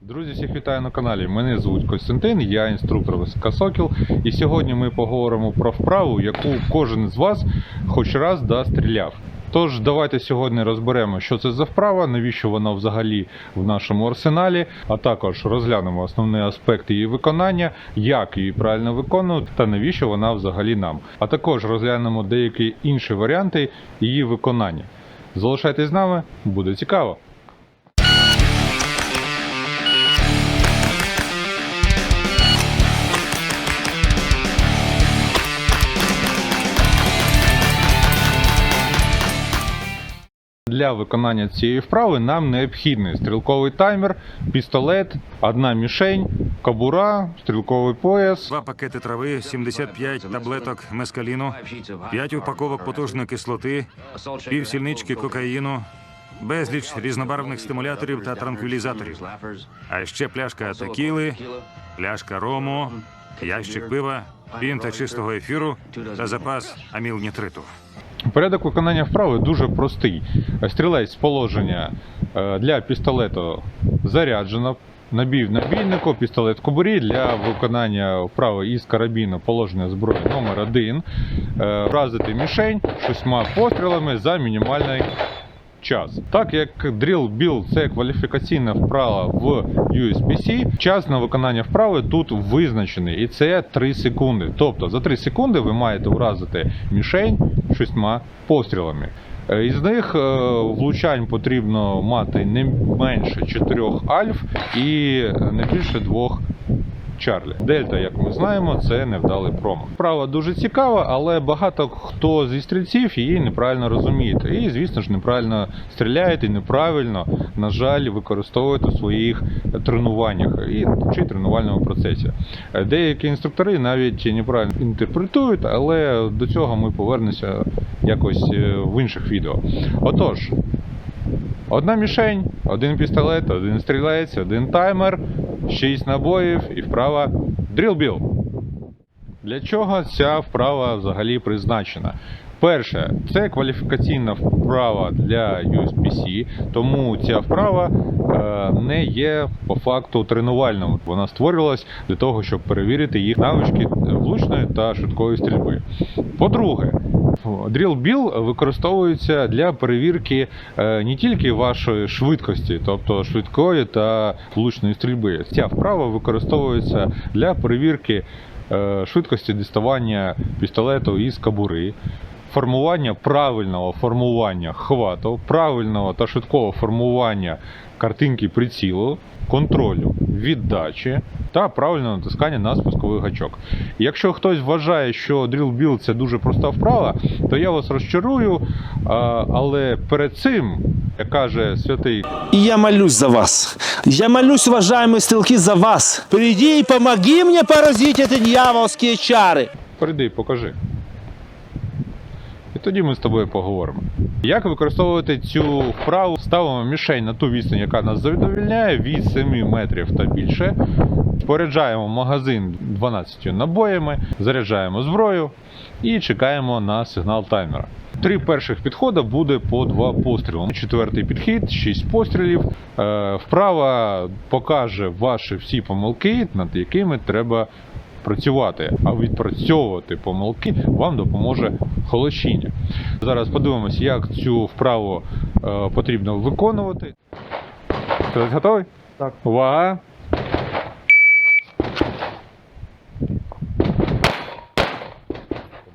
Друзі, всіх вітаю на каналі. Мене звуть Костянтин, я інструктор ВСК Сокіл. І сьогодні ми поговоримо про вправу, яку кожен з вас хоч раз да стріляв. Тож давайте сьогодні розберемо, що це за вправа, навіщо вона взагалі в нашому арсеналі, а також розглянемо основні аспекти її виконання, як її правильно виконувати та навіщо вона взагалі нам. А також розглянемо деякі інші варіанти її виконання. Залишайтесь з нами, буде цікаво. Для виконання цієї вправи нам необхідний стрілковий таймер, пістолет, одна мішень, кобура, стрілковий пояс, Два пакети трави, 75 таблеток мескаліну, 5 упаковок потужної кислоти, пів сільнички кокаїну, безліч різнобарвних стимуляторів та транквілізаторів. А ще пляшка текіли, пляшка рому, ящик пива, пінта чистого ефіру та запас амілнітриту. Порядок виконання вправи дуже простий. Стрілець з положення е, для пістолету заряджено. Набій набійнику, пістолет в кобурі для виконання вправи із карабіну положення зброї номер 1 вразити мішень шістьма пострілами за мінімальний час. Так як Drill Build це кваліфікаційна вправа в USPC, час на виконання вправи тут визначений, і це 3 секунди. Тобто за 3 секунди ви маєте вразити мішень шістьма пострілами. Е, Із них е, влучань потрібно мати не менше 4 альф і не більше двох Чарлі. Дельта, як ми знаємо, це невдалий промах. Вправа дуже цікава, але багато хто зі стрільців її неправильно розуміє. І, звісно ж, неправильно стріляєте і неправильно, на жаль, використовуєте у своїх тренуваннях і чи тренувальному процесі. Деякі інструктори навіть неправильно інтерпретують, але до цього ми повернемося якось е, в інших відео. Отож, Одна мішень, один пістолет, один стрілець, один таймер, 6 набоїв і вправа дрілбіл. Для чого ця вправа взагалі призначена? Перше, це кваліфікаційна вправа для USPC, тому ця вправа е, не є по факту тренувальною. Вона створювалась для того, щоб перевірити їх навички влучної та швидкої стрільби. По-друге, Drill Bill використовується для перевірки е, не тільки вашої швидкості, тобто швидкої та влучної стрільби. Ця вправа використовується для перевірки е, швидкості діставання пістолету із кабури. Формування правильного формування хвату, правильного та швидкого формування картинки прицілу, контролю, віддачі та правильного натискання на спусковий гачок. Якщо хтось вважає, що Drill Build це дуже проста вправа, то я вас розчарую. а, Але перед цим, як каже святий И я молюсь за вас. Я молюсь, уважаемые стрелки, за вас. Приди и помоги мне поразить эти дьявольские чары. Прийди і покажи. І тоді ми з тобою поговоримо. Як використовувати цю вправу? Ставимо мішень на ту відстань, яка нас задовільняє, від 7 метрів та більше. Споряджаємо магазин 12 набоями, заряджаємо зброю і чекаємо на сигнал таймера. Три перших підходи буде по два постріли. Четвертий підхід, 6 пострілів. Е, Вправа покаже ваші всі помилки, над якими треба працювати, а відпрацьовувати помилки вам допоможе холощіння. Зараз подивимось, як цю вправу е, потрібно виконувати. Ти готовий? Так. Увага!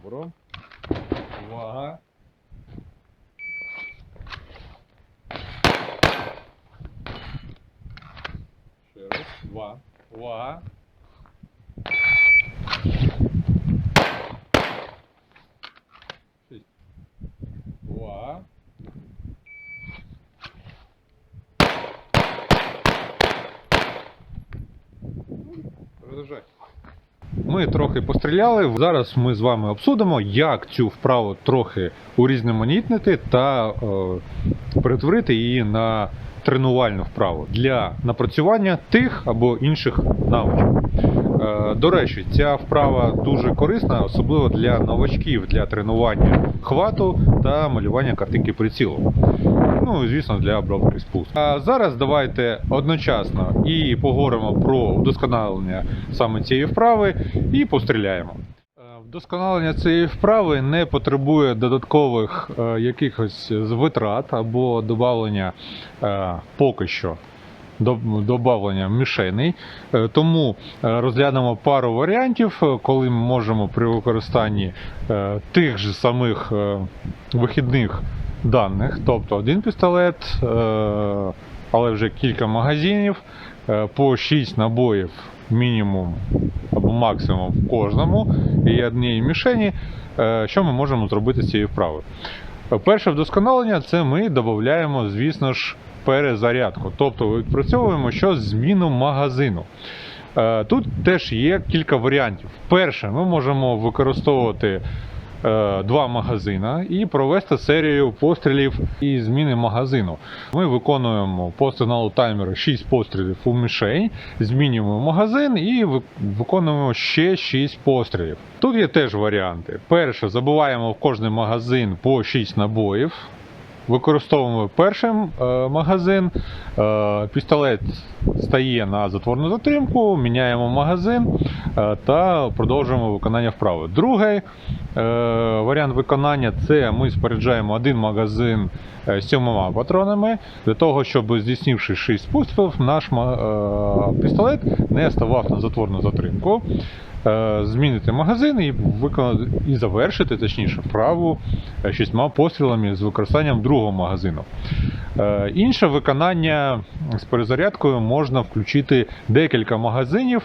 Добро. Увага. Ще раз. Два. Увага. Трохи постріляли. Зараз ми з вами обсудимо, як цю вправу трохи урізноманітнити та е, перетворити її на тренувальну вправу для напрацювання тих або інших навичок. Е, До речі, ця вправа дуже корисна, особливо для новачків для тренування хвату та малювання картинки прицілу. Ну, звісно, для обробки спуску. А зараз давайте одночасно і поговоримо про вдосконалення саме цієї вправи і постріляємо. Е, Вдосконалення цієї вправи не потребує додаткових е, якихось витрат або додавлення е, поки що до- додавлення мішеней. Е, Тому е, розглянемо пару варіантів, е, коли ми можемо при використанні тих же самих вихідних даних, тобто один пістолет, але вже кілька магазинів, по 6 набоїв мінімум або максимум в кожному і однієї мішені, що ми можемо зробити з цією вправою. Перше вдосконалення це ми додаємо, звісно ж, перезарядку. Тобто відпрацьовуємо що зміну магазину. Е, Тут теж є кілька варіантів. Перше, ми можемо використовувати е, два магазина і провести серію пострілів і зміни магазину. Ми виконуємо по сигналу таймера 6 пострілів у мішень, змінюємо магазин і виконуємо ще 6 пострілів. Тут є теж варіанти. Перше, забуваємо в кожний магазин по 6 набоїв. Використовуємо перший е, магазин, е, пістолет стає на затворну затримку, міняємо магазин е, та продовжуємо виконання вправи. Другий варіант виконання це ми споряджаємо один магазин з сьомома патронами для того, щоб здійснивши 6 пострілів, наш пістолет не ставав на затворну затримку. Е, Змінити магазин і виконати і завершити, точніше, вправу е, шістьма пострілами з використанням другого магазину. Е, Інше виконання з перезарядкою можна включити декілька магазинів,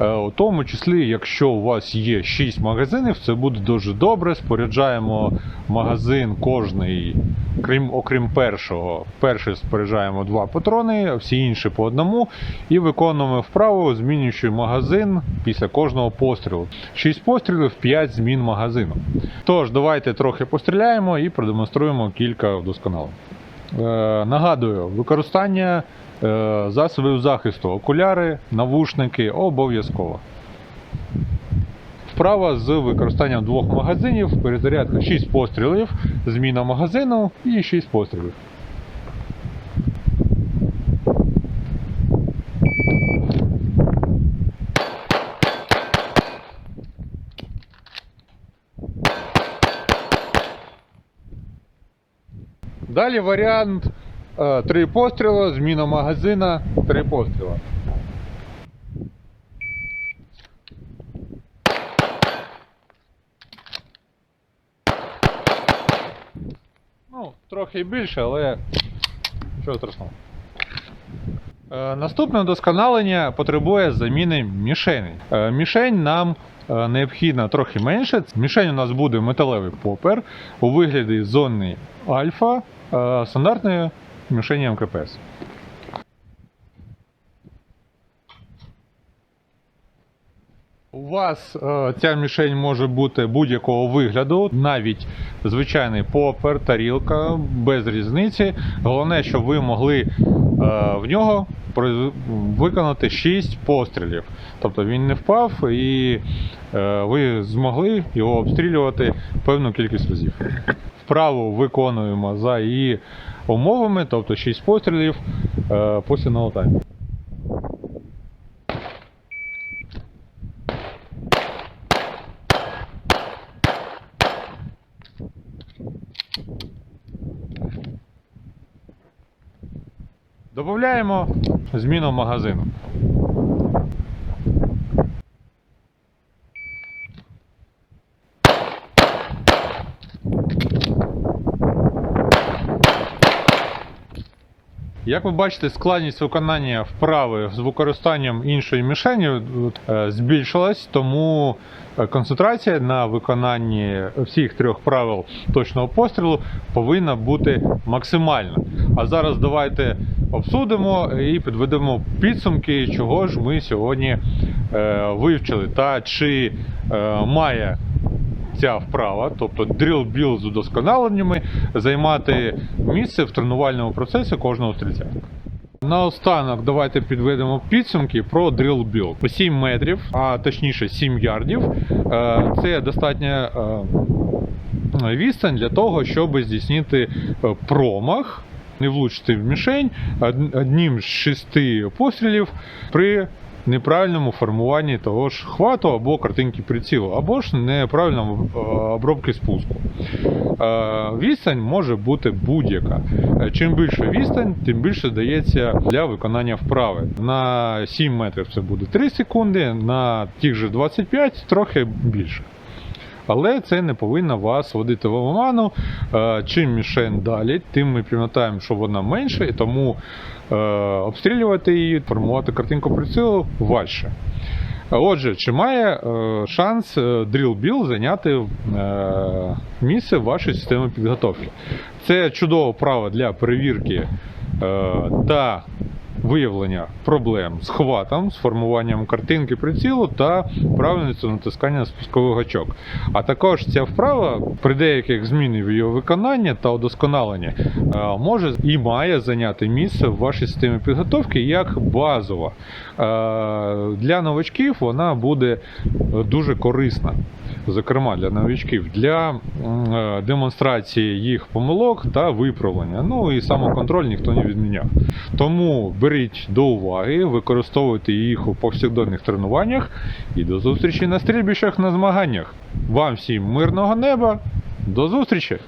у тому числі, якщо у вас є 6 магазинів, це буде дуже добре. Споряджаємо магазин кожний, крім окрім першого. Перший споряджаємо два патрони, всі інші по одному, і виконуємо вправу, змінюючи магазин після кожного пострілу. 6 пострілів, 5 змін магазину. Тож, давайте трохи постріляємо і продемонструємо кілька вдосконалень. Е, нагадую, використання е, засобів захисту, окуляри, навушники обов'язково. Вправа з використанням двох магазинів, перезарядка 6 пострілів, зміна магазину і 6 пострілів. Далі варіант 3 постріли, зміна магазина, 3 постріли. Ну, трохи більше, але що страшного. Е, Наступне вдосконалення потребує заміни мішеней. Е, Мішень нам е, необхідно трохи менше. Мішень у нас буде металевий попер у вигляді зони альфа е, стандартної мішені МКПС. У вас е, ця мішень може бути будь-якого вигляду, навіть звичайний попер, тарілка, без різниці. Головне, щоб ви могли е, в нього виконати 6 пострілів. Тобто він не впав і е, ви змогли його обстрілювати певну кількість разів. Вправу виконуємо за її умовами, тобто 6 пострілів е, після ноутайму. Додаємо зміну магазину. Як ви бачите, складність виконання вправи з використанням іншої мішені е, збільшилась, тому е, концентрація на виконанні всіх трьох правил точного пострілу повинна бути максимальна. А зараз давайте обсудимо і підведемо підсумки, чого ж ми сьогодні е, вивчили, та чи має ця вправа, тобто build з удосконаленнями, займати місце в тренувальному процесі кожного стрільця. Наостанок давайте підведемо підсумки про build. 7 метрів, а точніше 7 ярдів. Е, Це достатня е, відстань для того, щоб здійснити е, промах, не влучити в мішень од- одним з шести пострілів при неправильному формуванні того ж хвату або картинки прицілу, або ж неправильному е, обробки спуску. Е, Відстань може бути будь-яка. Е, Чим більше відстань, тим більше дається для виконання вправи. На 7 метрів це буде 3 секунди, на тих же 25 трохи більше. Але це не повинно вас водити в оману. Е, Чим мішень далі, тим ми пам'ятаємо, що вона менша, і тому е, обстрілювати її, формувати картинку прицілу важче. Отже, чи має е, шанс Drill Bill зайняти місце в вашій системі підготовки? Це чудове право для перевірки та виявлення проблем з хватом, з формуванням картинки прицілу та правильністю натискання на спусковий гачок. А також ця вправа при деяких змінах в її виконання та удосконаленні е, може і має зайняти місце в вашій системі підготовки як базова. Е, Для новачків вона буде дуже корисна. Зокрема, для новичків, для е, демонстрації їх помилок та виправлення. Ну і самоконтроль ніхто не відміняв. Тому беріть до уваги, використовуйте їх у повсякденних тренуваннях і до зустрічі на стрільбищах на змаганнях. Вам всім мирного неба. До зустрічі!